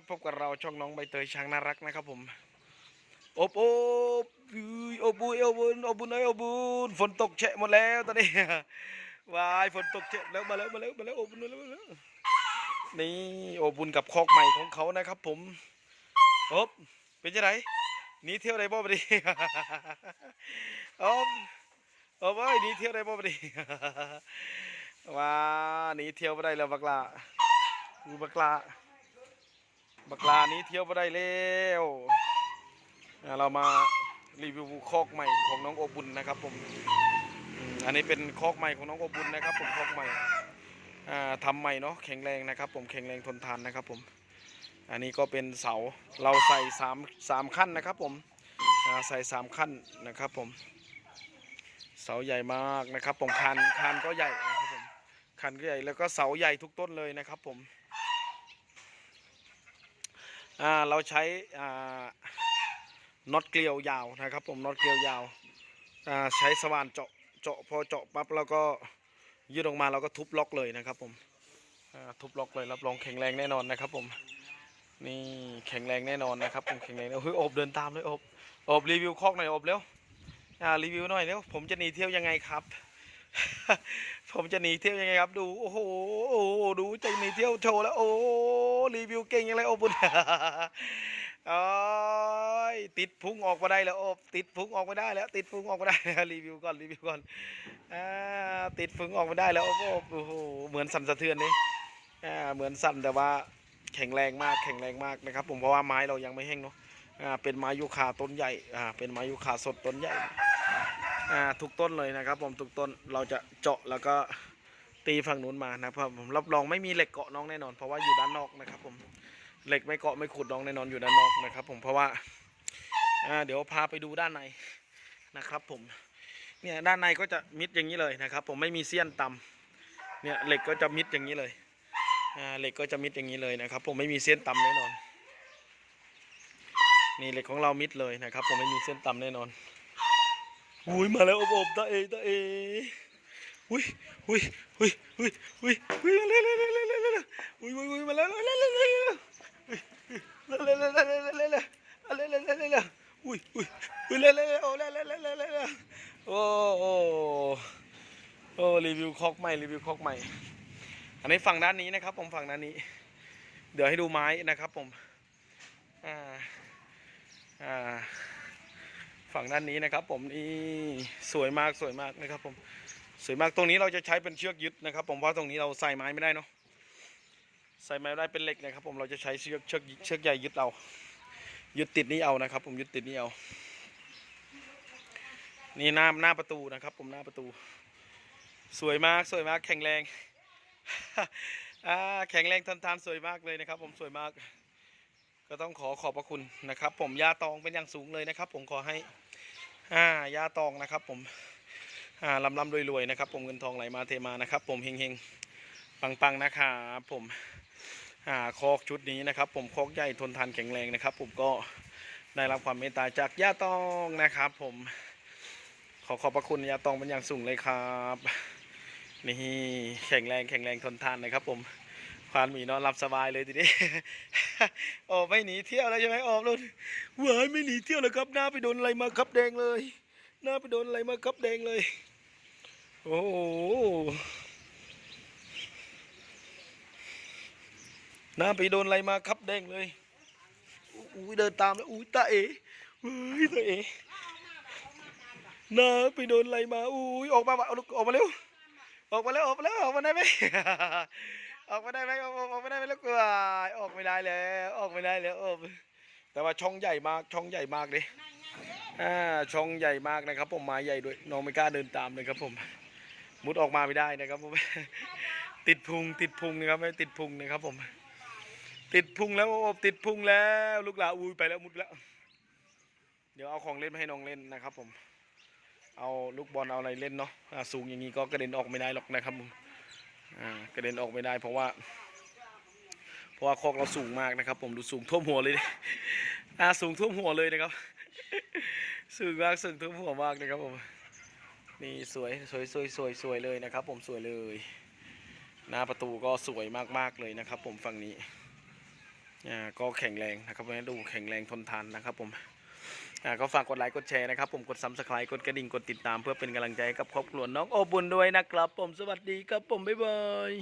บพบกับเราช่องน้องใบเตยช้างน่ารักนะครับผมอบอบอุ้ยอบอุ้ยอบอุ่นอบอุ่นเอ้ยอบอุ่นฝนตกแฉะหมดแล้วตอนนี้วายฝนตกแฉะแล้วมาแล้วมาแล้วมาแล้วอบอุ่นแล้วมาแล้วนี่อบอุ่นกับคอกใหม่ของเขานะครับ ผมอบเป็นยังไงนี่เที่ยวได้บ่บดีอบอบเอ้ยนี่เที่ยวได้บ่บดีว้านี่เที่ยวไม่ได้แล้วบักลาอูบักลา บักลานี้เที่ยวไม่ได้แล้วเรามารีวิวคอกใหม่ของน้องโอบุญนะครับผมอันนี้เป็นคอกใหม่ของน้องโอบุญนะครับ ผมคอกใหม่อ่าทำใหม่เนาะแข็งแรงนะครับ ผมแข็งแรงทนทานนะครับผม อันนี้ก็เป็นเสาเราใส่สามสามขั้นนะครับ ผมใส่สามขั้นนะครับผม เสาใหญ่มากนะครับ ผมคานคานก็ใหญ่นะครับผมคันก็ใหญ่แล้วก็เสาใหญ่ทุกต้นเลยนะครับผม อ่าเราใช้อ่าน็อตเกลียวยาวนะครับ ผมน็อตเกลียวยาวอ่าใช้สว่านเจาะเจาะพอเจาะปั๊บแล้วก็ยืดออกมาเราก็ทุบล็อกเลยนะครับ ผมทุบล็อกเลยรับรองแข็งแรงแน่นอนนะครับ ผมนี่แข็งแรงแน่นอนนะครับผมแข็งแรงเฮ้ยอบเดินตามเลยอบอบรีวิวคอกหน่อยอบเร็วอ่ารีวิวหน่อยเร็วผมจะหนีเที่ยวยังไงครับ ผมจะหนีเที่ยวยังไงครับ ดูโอ้โหโอ้โหดูจะหนีเที่ยวโชว์แล้วโอ้ รีวิวเก่งยังไงโอ้บุญโอ้ยติดพุงออกมาได้แล้วโอ้ติดพุงออกมาได้แล้ว ติดพุงออกมาได้รีวิวก่อนรีวิวก่อนอ่าติดพุงออกมาได้แล้วโอ้โอ้โหเหมือนสั่นสะเทือนนี่อ่าเหมือนสั่นแต่ว่าแข็งแรงมากแข็งแรงมากนะครับ ผมเพราะว่าไม้เรายังไม่แห้งเนาะอ่าเป็นไม้ยูคาต้นใหญ่อ่าเป็นไม้ยูคาสดต้นใหญ่อ่าทุกต้นเลยนะครับ ผมทุกต้นเราจะเจาะแล้วก็ ตีฝั่งนู้นมานะครับผมรับรองไม่มีเหล็กเกาะน้องแน่นอน เพราะว่าอยู่ด้านนอกนะครับผมเหล็กไม่เกาะไม่ขุดน้องแน่นอนอยู่ด้านนอกนะครับ ผมเพราะว่าเดี๋ยวพาไปดูด้านในนะครับผมเนี่ยด้านในก็จะมิดอย่างนี้เลยนะครับ ผมไม่มีเสี้ยนต่ำเนี่ยเหล็กก็จะมิดอย่างนี้เลยเหล็กก็จะมิดอย่างนี้เลยนะครับ ผมไม่มีเส้นต่ำแน่นอน นี่เหล็กของเรามิดเลยนะครับ ผมไม่มีเส้นต่ำแน่นอนอุ้ยมาแล้วอบอบตาเอตาเอ อุ้ยอุ้ยอุ้ยอุ้ยอุ้ยอุ้ยมาแล้วแล้วแล้วแล้วแล้วอุ้ยอุ้ยอุ้ยมาแล้วแล้วแล้วแล้วแล้วแล้วแล้วแล้วแล้วแล้วแล้วแล้วแล้วแล้วอุ้ยอุ้ยอุ้ยแล้วแล้วโอ้แล้วแล้วแล้วแล้วแล้วโอ้โอ้โอ้รีวิวคอกใหม่รีวิวคอกใหม่ อันนี้ฝั่งด้านนี้นะครับ ผมฝั่งด้านนี้ เดี๋ยวให้ดูไม้นะครับผมอ่าอ่าฝั่งด้านนี้นะครับ ผมนี่สวยมากสวยมากนะครับผม สวยมากตรงนี้เราจะใช้เป็นเชือกยึดนะครับ ผมเพราะตรงนี้เราใส่ไม้ไม่ได้เนาะใส่ไม้ได้เป็นเหล็กนะครับ ผมเราจะใช้เชือกเชือกเชือกใหญ่ยึดเอายึดติดนี้เอานะครับ ผมยึดติดนี้เอา นี่หน้าหน้าประตูนะครับ ผมหน้าประตู สวยมากสวยมากแข็งแรงอ่าแข็งแรงทนทานสวยมากเลยนะครับ ผมสวยมาก ก็ต้องขอขอบพระคุณนะครับ ผมยาตองเป็นอย่างสูงเลยนะครับ ผมขอให้อ่ายาตองนะครับ ผม ลำลำรวยรวยๆนะครับ ผมเงินทองไหลมาเทมานะครับ ผมเฮงเฮงปังปังๆนะครับผมอ่าคอกชุดนี้นะครับ ผมคอกใหญ่ทนทานแข็งแรงนะครับ ผมก็ได้รับความเมตตาจากยาตองนะครับ ผมขอขอบพระคุณยาตองเป็นอย่างสูงเลยครับนี่แข็งแรงแข็งแรงทนทานนะครับ ผมควานหมีนอนหลับสบายเลยทีนี้โอ้ไม่หนีเที่ยวแล้วใช่ไหมออกรุ่นหวายไม่หนีเที่ยวแล้วครับหน้าไปโดนอะไรมาครับแดงเลย หน้าไปโดนอะไรมาครับแดงเลย โอ้น้าไปโดนอะไรมาครับแดงเลยอุ้ยเดินตามแล้วอุ้ยตาเอ๋อุ้ยตาเอ๋น้าไปโดนอะไรมาอุ้ยออกมาเอาออกมาเร็วออกมาแล้วออกมาแล้วออกมาได้ไหมออกม่ได้ไหมออกออกไม่ได้ไหมลูกวายออกไม่ได้แล้วออกไม่ได้แล้วโอ้แต่ว่าช่องใหญ่มากช่องใหญ่มากเลยอ่าช่องใหญ่มากนะครับผมม้ใหญ่ด้วยน้องไม่กล้าเดินตามเลยครับผม มุดออกมาไม่ได้นะครับผมติดพุงติดพุงนะครับไม่ติดพุงนะครับผม ติดพุงแล้วโอ้ติดพุงแล้ว ลูกหลาอุ้ยไปแล้วมุดแล้ว เดี๋ยวเอาของเล่นมาให้น้องเล่นนะครับ ผม เอาลูกบอลเอาอะไรเล่นเนาะอ่าสูงอย่างนี้ก็กระเด็นออกไม่ได้หรอกนะครับผมกระเด็นออกไม่ได้ เพราะว่า เพราะว่าคอกเราสูงมากนะครับ ผมดูสูงท่วมหัวเลยอ่าสูงท่วมหัวเลยนะครับสูงมากสูงท่วมหัวมากนะครับผม นี่สวยสวยสวยสวยสวยเลยนะครับ ผมสวยเลย หน้าประตูก็สวยมากๆเลยนะครับ ผมฝั่งนี้อ่าก็แข็งแรงนะครับให้ดูแข็งแรงทนทานนะครับ ผมอ่าก็ฝากกดไลค์กดแชร์นะครับ ผมกดซับสไครต์กดกระดิ่งกดติดตามเพื่อเป็นกำลังใจให้กับครอบครัวน้องโอบุญด้วยนะครับ ผมสวัสดีครับผมบ๊ายบาย